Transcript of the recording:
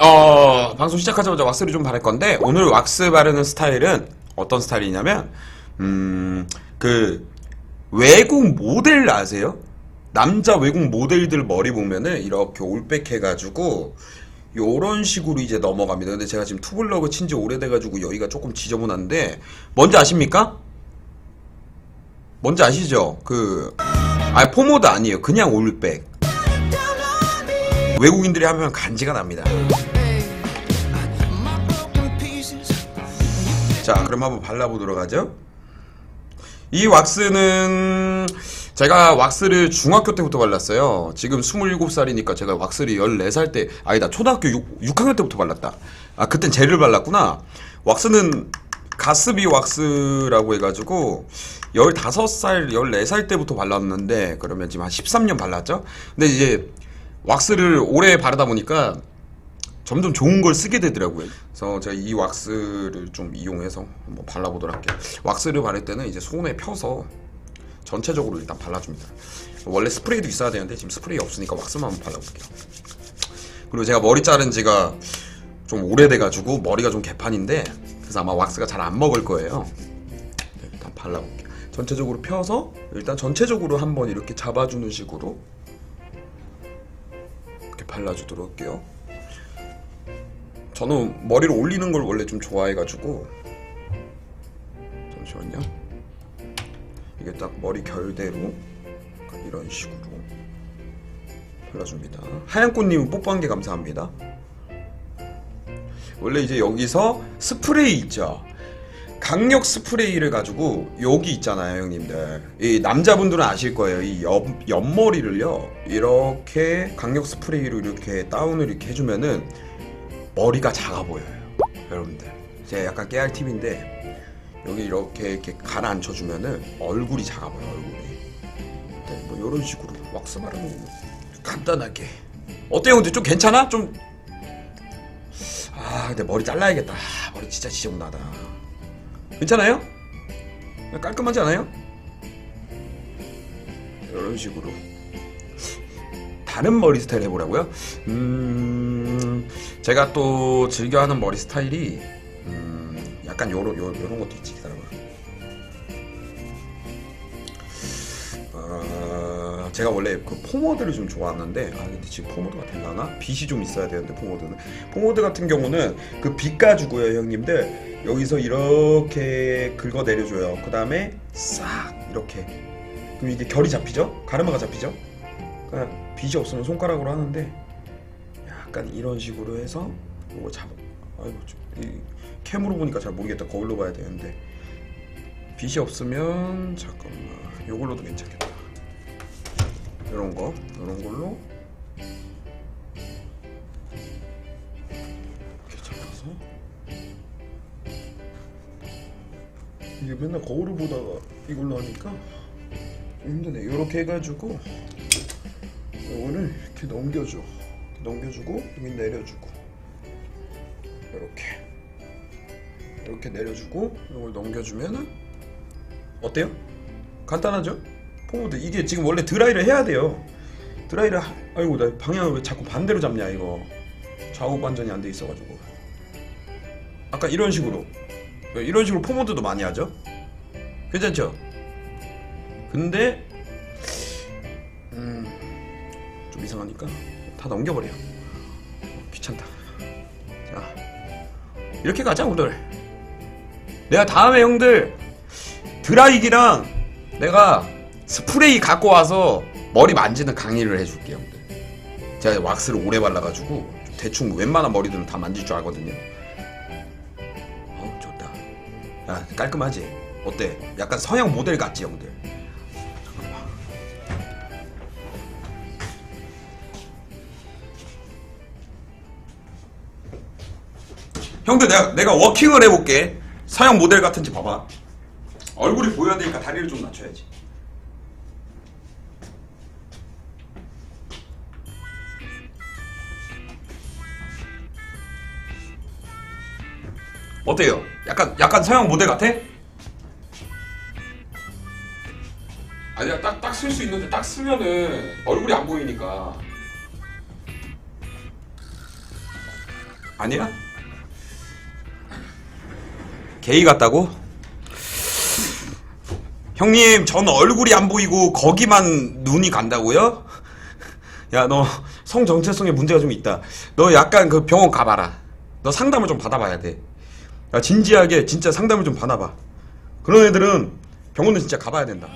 어, 방송 시작하자마자 왁스를 좀 바를 건데, 오늘 왁스 바르는 스타일은 어떤 스타일이냐면, 음, 그, 외국 모델 아세요? 남자 외국 모델들 머리 보면은 이렇게 올백 해가지고, 요런 식으로 이제 넘어갑니다. 근데 제가 지금 투블럭을 친 지 오래돼가지고 여기가 조금 지저분한데, 뭔지 아십니까? 뭔지 아시죠? 그, 아, 포모드 아니에요. 그냥 올백. 외국인들이 하면 간지가 납니다. 자, 그럼 한번 발라보도록 하죠. 이 왁스는 제가 왁스를 중학교 때부터 발랐어요. 지금 27살이니까 제가 왁스를 14살 때, 아니다, 초등학교 6, 6학년 때부터 발랐다. 아, 그땐 젤을 발랐구나. 왁스는 가스비 왁스라고 해가지고 15살, 14살 때부터 발랐는데 그러면 지금 한 13년 발랐죠? 근데 이제 왁스를 오래 바르다 보니까 점점 좋은 걸 쓰게 되더라고요. 그래서 제가 이 왁스를 좀 이용해서 한번 발라보도록 할게요. 왁스를 바를 때는 이제 손에 펴서 전체적으로 일단 발라줍니다. 원래 스프레이도 있어야 되는데 지금 스프레이 없으니까 왁스만 한번 발라볼게요. 그리고 제가 머리 자른 지가 좀 오래돼가지고 머리가 좀 개판인데 그래서 아마 왁스가 잘 안 먹을 거예요. 네, 일단 발라볼게요. 전체적으로 펴서 일단 전체적으로 한번 이렇게 잡아주는 식으로 발라주도록 할게요. 저는 머리를 올리는 걸 원래 좀 좋아해가지고 잠시만요. 이게 딱 머리 결대로 이런 식으로 발라줍니다. 하얀 꽃님은 뽀뽀한 게 감사합니다. 원래 이제 여기서 스프레이 있죠. 강력 스프레이를 가지고 여기 있잖아요, 형님들. 이 남자분들은 아실 거예요. 이 옆, 옆머리를요. 이렇게 강력 스프레이로 이렇게 다운을 이렇게 해주면은 머리가 작아 보여요. 여러분들. 제가 약간 깨알 팁인데 여기 이렇게 이렇게 가라앉혀 주면은 얼굴이 작아 보여, 얼굴이. 네, 뭐 이런 식으로 왁스 바르는 거 간단하게. 어때요, 근데 좀 괜찮아? 좀 아, 근데 머리 잘라야겠다. 아, 머리 진짜 지저분하다. 괜찮아요? 깔끔하지 않아요? 이런 식으로 다른 머리 스타일 해보라고요? 음, 제가 또 즐겨하는 머리 스타일이 음, 약간 요런 요, 요런 것도 있지 기다려봐. 아, 제가 원래 그 포머드를 좀 좋아하는데 아 근데 지금 포머드가 될라나? 빛이 좀 있어야 되는데 포머드는. 포머드 같은 경우는 그 빛 가지고요 형님들. 여기서 이렇게 긁어 내려줘요. 그 다음에 싹 이렇게. 그럼 이게 결이 잡히죠? 가르마가 잡히죠? 그냥 빛이 없으면 손가락으로 하는데 약간 이런 식으로 해서 이거 잡아. 아이고 좀, 이 캠으로 보니까 잘 모르겠다. 거울로 봐야 되는데. 빛이 없으면 잠깐만. 요걸로도 괜찮겠다 이런 거 이런 걸로. 이렇게 잡아서. 이게 맨날 거울을 보다가 이걸로 하니까 힘드네. 이렇게 해가지고 이거를 이렇게 넘겨줘. 넘겨주고 여기 내려주고. 이렇게. 이렇게 내려주고 이걸 넘겨주면은 어때요? 간단하죠? 포모드. 이게 지금 원래 드라이를 해야 돼요. 드라이를 하... 아이고 나 방향을 왜 자꾸 반대로 잡냐 이거. 좌우 반전이 안 돼 있어가지고. 아까 이런 식으로. 이런 식으로 포모드도 많이 하죠? 괜찮죠? 근데 음, 좀 이상하니까 다 넘겨버려. 귀찮다. 자 이렇게 가자 오늘. 내가 다음에 형들 드라이기랑 내가 스프레이 갖고 와서 머리 만지는 강의를 해줄게요. 형들 제가 왁스를 오래 발라가지고 좀 대충 웬만한 머리들은 다 만질 줄 알거든요. 어 좋다. 야 깔끔하지? 어때? 약간 서양 모델 같지 형들? 형들 내가 내가 워킹을 해볼게. 서양 모델 같은지 봐봐. 얼굴이 보여야 되니까 다리를 좀 낮춰야지 어때요? 약간 약간 서양 모델 같아? 아니야 딱 딱 쓸 수 있는데 딱 쓰면은 얼굴이 안 보이니까 아니야? 게이 같다고? 형님, 전 얼굴이 안 보이고 거기만 눈이 간다고요? 야, 너 성 정체성에 문제가 좀 있다. 너 약간 그 병원 가봐라. 너 상담을 좀 받아봐야 돼. 야 진지하게 진짜 상담을 좀 받아봐. 그런 애들은 병원에 진짜 가봐야 된다.